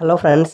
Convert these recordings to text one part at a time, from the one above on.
Hello friends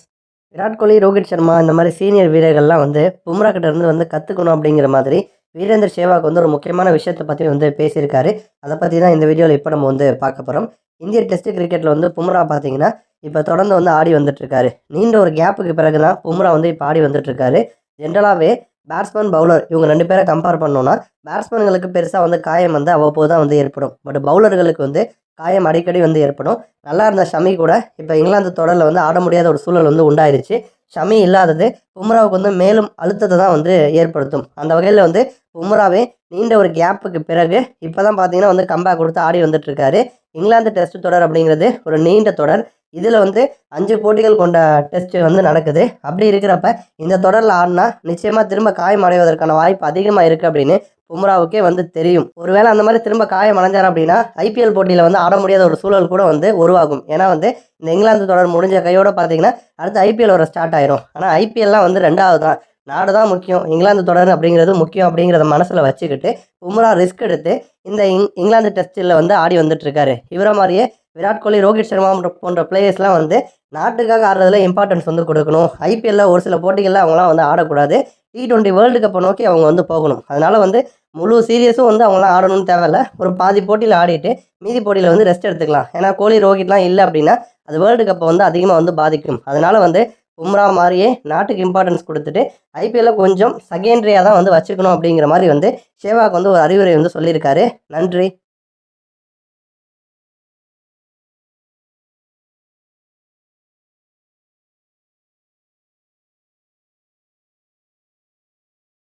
Virat Kohli Rohit Sharma இந்த மாதிரி senior வீரர்கள்லாம் வந்து பும்ரா கிட்டேருந்து வந்து கற்றுக்கணும் அப்படிங்கிற மாதிரி வீரேந்தர் சேவாக் வந்து ஒரு முக்கியமான விஷயத்தை பற்றி வந்து பேசியிருக்காரு. அதை பற்றி தான் இந்த வீடியோவில் இப்போ நம்ம வந்து பார்க்க போகிறோம் இந்திய டெஸ்ட் கிரிக்கெட்டில் வந்து பும்ரா பார்த்தீங்கன்னா இப்போ தொடர்ந்து வந்து ஆடி வந்துட்டுருக்காரு. நீண்ட ஒரு கேப்புக்கு பிறகு தான் பும்ரா வந்து இப்போ ஆடி வந்துட்டுருக்காரு. ஜென்ரலாகவே பேட்ஸ்மேன் பவுலர் இவங்க ரெண்டு பேரை கம்பேர் பண்ணோன்னா பேட்ஸ்மேன்களுக்கு பெருசாக வந்து காயம் வந்து அவ்வப்போது தான் வந்து ஏற்படும். பட் பவுலர்களுக்கு வந்து காயம் அடிக்கடி வந்து ஏற்படும். நல்லா இருந்த ஷமி கூட இப்போ இங்கிலாந்து தொடரில் வந்து ஆட முடியாத ஒரு சூழல் வந்து உண்டாயிருச்சு. ஷமி இல்லாதது பும்ராவுக்கு வந்து மேலும் அழுத்தத்தை தான் வந்து ஏற்படுத்தும். அந்த வகையில் வந்து பும்ராவே நீண்ட ஒரு கேப்புக்கு பிறகு இப்போ தான் பார்த்தீங்கன்னா வந்து கம்பேக் கொடுத்து ஆடி வந்துட்டுருக்காரு இங்கிலாந்து டெஸ்ட் தொடர் அப்படிங்கிறது ஒரு நீண்ட தொடர். இதில் வந்து அஞ்சு போட்டிகள் கொண்ட டெஸ்ட் வந்து நடக்குது. அப்படி இருக்கிறப்ப இந்த தொடரில் ஆடினா நிச்சயமாக திரும்ப காயம் அடைவதற்கான வாய்ப்பு அதிகமாக இருக்குது அப்படின்னு பும்ராவுக்கே வந்து தெரியும். ஒருவேளை அந்த மாதிரி திரும்ப காயம் அடைஞ்சார் அப்படின்னா ஐபிஎல் போட்டியில் வந்து ஆட முடியாத ஒரு சூழல் கூட வந்து உருவாகும். ஏன்னா வந்து இந்த இங்கிலாந்து தொடர் முடிஞ்ச கையோட பார்த்தீங்கன்னா அடுத்து ஐபிஎல் வர ஸ்டார்ட் ஆயிரும். ஆனால் ஐபிஎல்லாம் வந்து ரெண்டாவது தான். நாடு தான் முக்கியம். இங்கிலாந்து தொடர் அப்படிங்கிறது முக்கியம் அப்படிங்கிறத மனசில் வச்சுக்கிட்டு பும்ரா ரிஸ்க் எடுத்து இந்த இங் இங்கிலாந்து டெஸ்ட்டில் வந்து ஆடி வந்துட்டுருக்காரு இவரை மாதிரியே விராட் கோலி ரோஹித் சர்மா போன்ற- பிளேயர்ஸ்லாம் வந்து நாட்டுக்காக ஆடுறதுல இம்பார்ட்டன்ஸ் வந்து கொடுக்கணும். ஐபிஎல்ல ஒரு சில போட்டிகளில் அவங்களாம் வந்து ஆடக்கூடாது. டி டுவெண்ட்டி வேர்ல்டு கப்பை நோக்கி அவங்க வந்து போகணும். அதனால வந்து முழு சீரியஸும் வந்து அவங்களாம் ஆடணும்னு தேவையில்ல. ஒரு பாதி போட்டியில் ஆடிட்டு மீதி போட்டியில் வந்து ரெஸ்ட் எடுத்துக்கலாம். ஏன்னா கோலி ரோஹித்லாம் இல்லை அப்படின்னா அது வேர்ல்டு கப்பை வந்து அதிகமாக வந்து பாதிக்கும். அதனால வந்து பும்ரா மாதிரியே நாட்டுக்கு இம்பார்ட்டன்ஸ் கொடுத்துட்டு ஐபிஎல்ல கொஞ்சம் செகண்டரியாக தான் வந்து வச்சுக்கணும் அப்படிங்கிற மாதிரி வந்து சேவாக் வந்து ஒரு அறிவுரை வந்து சொல்லியிருக்காரு. நன்றி.